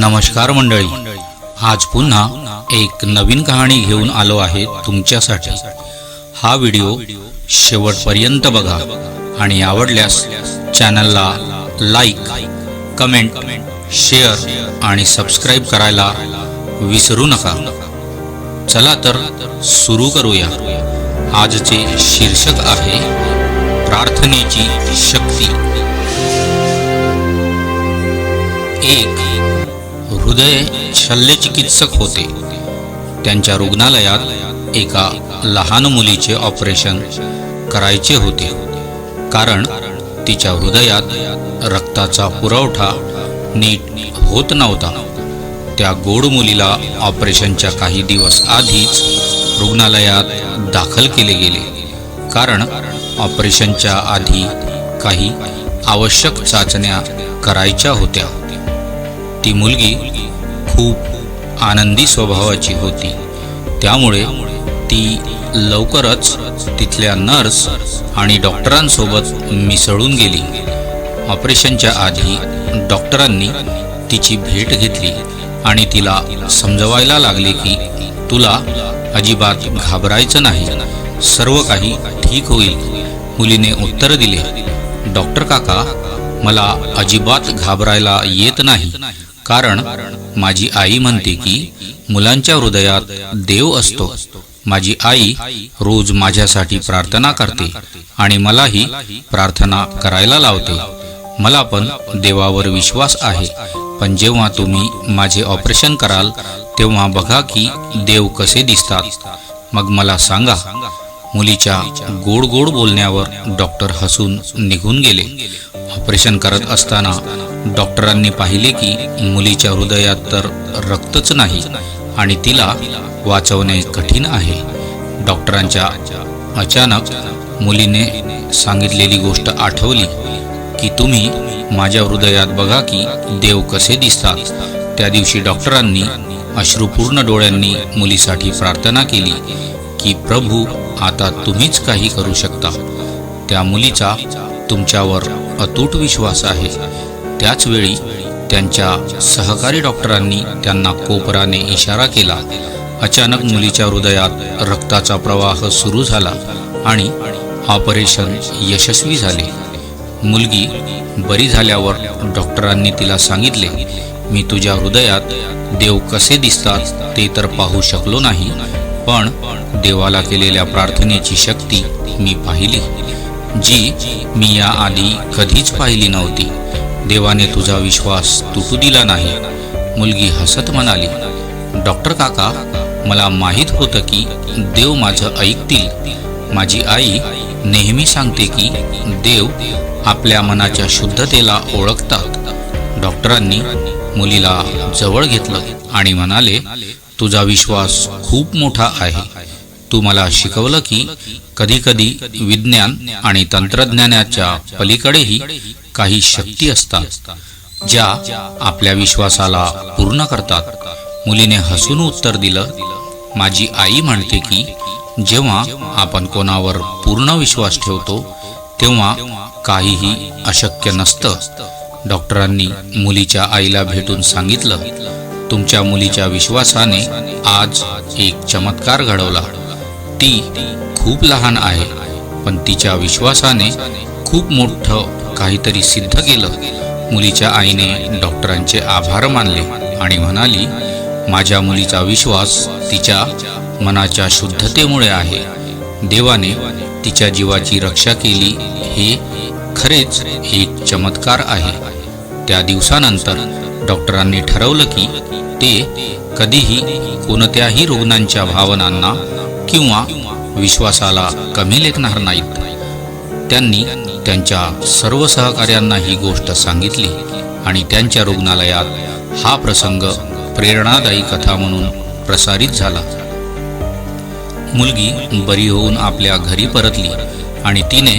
नमस्कार मंडळी. आज पुन्हा एक नवीन कहाणी घेऊन आलो आहे तुमच्यासाठी. हा व्हिडिओ शेवटपर्यंत बघा आणि आवडल्यास चॅनलला लाईक कमेंट शेअर आणि सबस्क्राईब करायला विसरू नका. चला तर सुरू करूया. आजचे शीर्षक आहे प्रार्थनेची शक्ती. एक हृदय शल्यचिकित्सक होते. त्यांच्या रुग्णालयात एका लहान मुलीचे ऑपरेशन करायचे होते. कारण तिच्या हृदयात रक्ताचा पुरवठा नीट होत नव्हता. त्या गोड मुलीला ऑपरेशनच्या काही दिवस आधीच रुग्णालयात दाखल केले गेले. कारण ऑपरेशनच्या आधी काही आवश्यक चाचण्या करायच्या होत्या. ती मुलगी खूप आनंदी स्वभावाची होती. त्यामुळे ती लवकरच तिथल्या नर्स आणि डॉक्टरांसोबत मिसळून गेली. ऑपरेशनच्या आधी डॉक्टरांनी तिची भेट घेतली आणि तिला समजवायला लागले की तुला अजिबात घाबरायचं नाही. सर्व काही ठीक होईल. मुलीने उत्तर दिले डॉक्टर काका मला अजिबात घाबरायला येत नाही. कारण माझी आई म्हणते की मुलांच्या हृदयात देव असतो. माझी आई रोज माझ्यासाठी प्रार्थना करते आणि मलाही प्रार्थना करायला लावते. मला पण देवावर विश्वास आहे. पण जेव्हा तुम्ही माझे ऑपरेशन कराल तेव्हा बघा की देव कसे दिसतात. मग मला सांगा. मुलीच्या गोड गोड बोलण्यावर डॉक्टर हसून निघून गेले. ऑपरेशन करत असताना डॉक्टरांनी पाहिले की मुलीच्या हृदयात तर रक्तच नाही आणि तिला वाचवणे कठीण आहे. डॉक्टरांच्या अचानक मुलीने सांगितलेली गोष्ट आठवली की तुम्ही माझ्या हृदयात बघा की देव कसे दिसतात. त्या दिवशी डॉक्टरांनी अश्रुपूर्ण डोळ्यांनी मुलीसाठी प्रार्थना केली की प्रभू आता तुम्हीच काही करू शकता. त्या मुलीचा तुमच्यावर अतूट विश्वास आहे. त्याचवेळी त्यांच्या सहकारी डॉक्टरांनी त्यांना कोपराने इशारा केला. अचानक मुलीच्या हृदयात रक्ताचा प्रवाह सुरू झाला आणि ऑपरेशन यशस्वी झाले. मुलगी बरी झाल्यावर डॉक्टरांनी तिला सांगितले मी तुझ्या हृदयात देव कसे दिसतात ते तर पाहू शकलो नाही पण देवाला केलेल्या प्रार्थनेची शक्ती मी पाहिली जी मी या आधी कधीच पाहिली नव्हती. देवाने तुझा विश्वास तुटू दिला नाही. मुलगी हसत म्हणाली डॉक्टर काका मला माहीत होतं की देव माझं ऐकतील. माझी आई नेहमी सांगते की देव आपल्या मनाच्या शुद्धतेला ओळखतात. डॉक्टरांनी मुलीला जवळ घेतलं आणि म्हणाले तुझा विश्वास खूप मोठा आहे. तू मला शिकवलं की कधीकधी विज्ञान आणि तंत्रज्ञानाच्या पलीकडेही काही शक्ती असतात ज्या आपल्या विश्वासाला पूर्ण करतात. मुलीने हसून उत्तर दिलं माझी आई म्हणते की जेव्हा आपण कोणावर पूर्ण विश्वास ठेवतो तेव्हा काहीही अशक्य नसतं. डॉक्टरांनी मुलीच्या आईला भेटून सांगितलं तुमच्या मुलीच्या विश्वासाने आज एक चमत्कार घडवला. ती खूप लहान आहे पण तिच्या विश्वासाने खूप मोठं काहीतरी सिद्ध केलं. मुलीच्या आईने डॉक्टरांचे आभार मानले आणि म्हणाली माझ्या मुलीचा विश्वास तिच्या मनाच्या शुद्धतेमुळे आहे. देवाने तिच्या जीवाची रक्षा केली हे खरेच एक चमत्कार आहे. त्या दिवसानंतर डॉक्टरांनी ठरवलं की ते कधीही कोणत्याही रुग्णांच्या भावनांना किंवा विश्वासाला कमी लेखणार नाहीत. त्यांनी त्यांच्या सर्व सहकाऱ्यांना ही गोष्ट सांगितली आणि त्यांच्या रुग्णालयात हा प्रसंग प्रेरणादायी कथा म्हणून प्रसारित झाला. मुलगी बरी होऊन आपल्या घरी परतली आणि तिने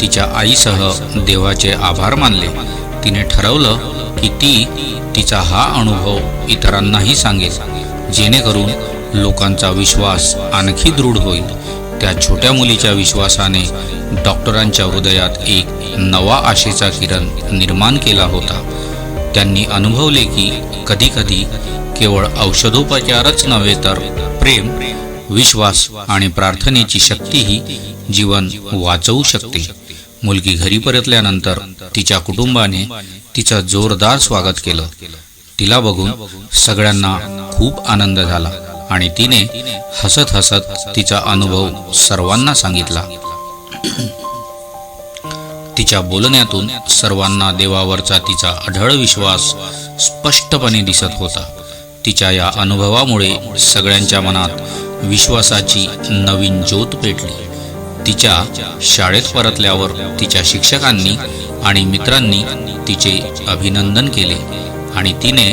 तिच्या आईसह देवाचे आभार मानले. तिने ठरवलं की ती तिचा हा अनुभव इतरांनाही सांगेल जेणेकरून लोकांचा विश्वास आणखी दृढ होईल त्या छोट्या मुलीच्या विश्वासाने डॉक्टरांच्या हृदयात एक नवा आशेचा किरण निर्माण केला होता. त्यांनी अनुभवले की कधीकधी केवळ औषधोपचारच नव्हे तर प्रेम विश्वास आणि प्रार्थनेची शक्तीही जीवन वाचवू शकते. मुलगी घरी परतल्यानंतर तिच्या कुटुंबाने तिचं जोरदार स्वागत केलं. तिला बघून सगळ्यांना खूप आनंद झाला. आणि तिने हसत हसत तिचा अनुभव सर्वांना सांगितला. तिच्या बोलण्यातून सर्वांना देवावरचा तिचा अढळ विश्वास स्पष्टपणे दिसत होता. तिच्या या अनुभवामुळे सगळ्यांच्या मनात विश्वासाची नवीन ज्योत पेटली. तिच्या शाळेत परतल्यावर तिच्या शिक्षकांनी आणि मित्रांनी तिचे अभिनंदन केले आणि तिने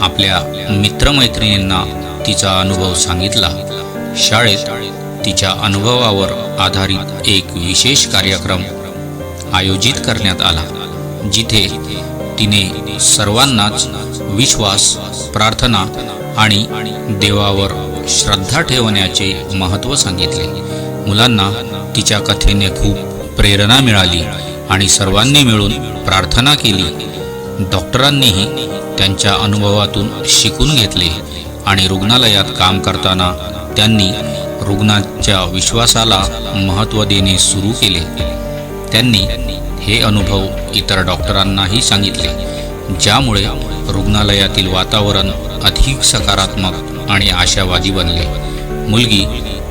आपल्या मित्रमैत्रिणींना तिचा अनुभव सांगितला. शाळेत तिच्या अनुभवावर आधारित एक विशेष कार्यक्रम आयोजित करण्यात आला जिथे तिने सर्वांनाच विश्वास प्रार्थना आणि देवावर श्रद्धा ठेवण्याचे महत्त्व सांगितले. मुलांना तिच्या कथेने खूप प्रेरणा मिळाली आणि सर्वांनी मिळून प्रार्थना केली. डॉक्टरांनीही त्यांच्या अनुभवातून शिकून घेतले. आणि रुग्णालयात काम करताना त्यांनी रुग्णाच्या विश्वासाला महत्त्व देणे सुरू केले. त्यांनी हे अनुभव इतर डॉक्टरांनाही सांगितले ज्यामुळे रुग्णालयातील वातावरण अधिक सकारात्मक आणि आशावादी बनले. मुलगी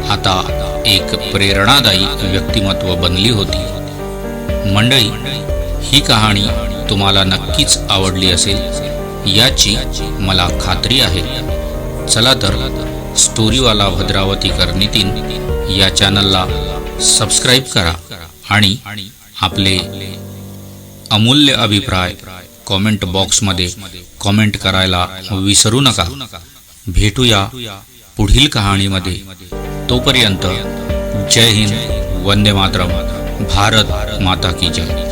आता एक प्रेरणादायी व्यक्तिमत्व बनली होती. मंडळी ही कहाणी तुम्हाला नक्कीच आवडली असेल याची मला खात्री आहे. चला तर स्टोरीवाला भद्रावतीकर नितीन या चॅनलला सबस्क्राईब करा आणि आपले अमूल्य अभिप्राय कॉमेंट बॉक्समध्ये कॉमेंट करायला विसरू नका. भेटूया पुढील कहाणीमध्ये. तोपर्यंत जय हिंद वंदे मातरम. भारत माता की जय.